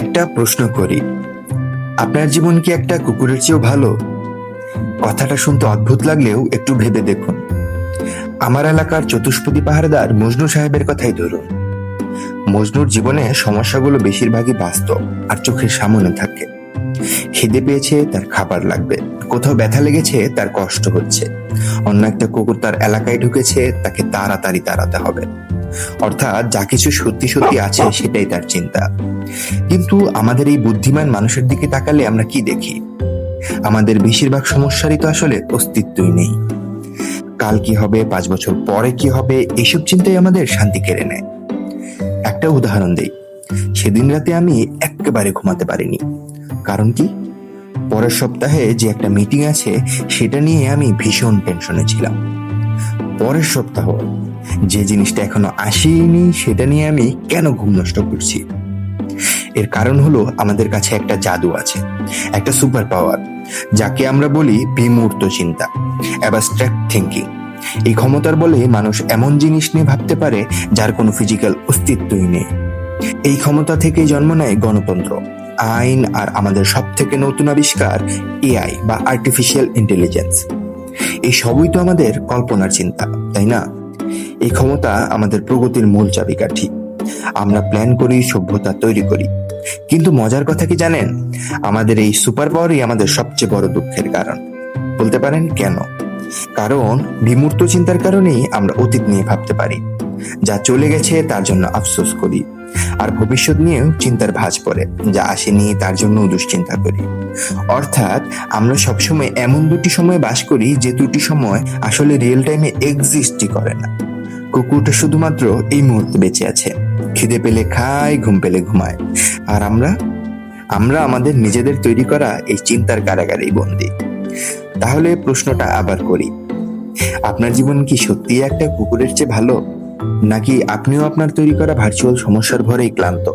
একটা প্রশ্ন করি। আপনার জীবন কি একটা কুকুরের চেয়েও ভালো? কথাটা শুনতে অদ্ভুত লাগলেও একটু ভেবে দেখুন। আমার এলাকার চতুষ্পদী পাহাড়দার মজনু সাহেবের কথাই ধরুন। মজনুর জীবনে সমস্যাগুলো বেশিরভাগই বাস্তব আর চোখের সামনে থাকে। খিদে পেয়েছে, তার খাবার লাগবে। কোথাও ব্যথা লেগেছে, তার কষ্ট হচ্ছে। অন্য একটা কুকুর তার এলাকায় ঢুকেছে, তাকে তাড়াতাড়ি তাড়াতে হবে। অর্থাৎ যা কিছু সত্যি সত্যি আছে সেটাই তার চিন্তা। কিন্তু আমাদের এই বুদ্ধিমান মানুষের দিকে তাকালে আমরা কি দেখি? আমাদের বেশিরভাগ সমস্যারই তো আসলে অস্তিত্বই নেই। কাল কি হবে, পাঁচ বছর পরে কি হবে এইসব চিন্তাই আমাদের শান্তি কেড়ে নেয়। একটা উদাহরণ দেই। সেদিন রাতে আমি একেবারে ঘুমাতে পারিনি। কারণ কি? পরের সপ্তাহে যে একটা মিটিং আছে, সেটা নিয়ে আমি ভীষণ টেনশনে ছিলাম। পরের সপ্তাহ, যে জিনিসটা এখনও আসেনি, সেটা নিয়ে আমি কেন ঘুম নষ্ট করছি? এর কারণ হলো আমাদের কাছে একটা জাদু আছে, একটা সুপার পাওয়ার যাকে আমরা বলি বিমূর্ত চিন্তা অ্যাবাস্ট্রাক্ট থিঙ্কিং এই ক্ষমতার বলে মানুষ এমন জিনিস নিয়ে ভাবতে পারে, যার কোনো ফিজিক্যাল অস্তিত্বই নেই। এই ক্ষমতা থেকেই জন্ম নেয় গণতন্ত্র। আইন আর আমাদের সব থেকে নতুন আবিষ্কার এআই বা আর্টিফিশিয়াল ইন্টেলিজেন্স এই সবই তো আমাদের কল্পনার চিন্তা, তাই না? এই ক্ষমতা আমাদের প্রগতির মূল চাবিকাঠি। আমরা প্ল্যান করি, সভ্যতা তৈরি করি। কিন্তু মজার কথা কি জানেন? আমাদের এই সুপার পাওয়ারই আমাদের সবচেয়ে বড় দুঃখের কারণ। বলতে পারেন কেন? কারণ বিমূর্ত চিন্তার কারণেই আমরা অতীত নিয়ে ভাবতে পারি। যা চলে গেছে তার জন্য আফসোস করি। আর ভবিষ্যৎ নিয়েও চিন্তার ভাঁজ পড়ে, যা আসেনি তার জন্য দুশ্চিন্তা করি। অর্থাৎ আমরা সবসময় এমন দুটি সময় বাস করি যে দুটি সময় আসলে রিয়েল টাইমে এক্সিস্টই করে না। কুকুরটা শুধুমাত্র এই মুহূর্তে বেঁচে আছে। খিদে পেলে খায়, ঘুম পেলে ঘুমায়। আর আমরা? আমরা আমাদের নিজেদের তৈরি করা এই চিন্তার কারাগারেই বন্দি। তাহলে প্রশ্নটা আবার করি। আপনার জীবন কি সত্যি একটা কুকুরের চেয়ে ভালো? নাকি আপনিও আপনার তৈরি করা ভার্চুয়াল সমস্যার ভরেই ক্লান্ত?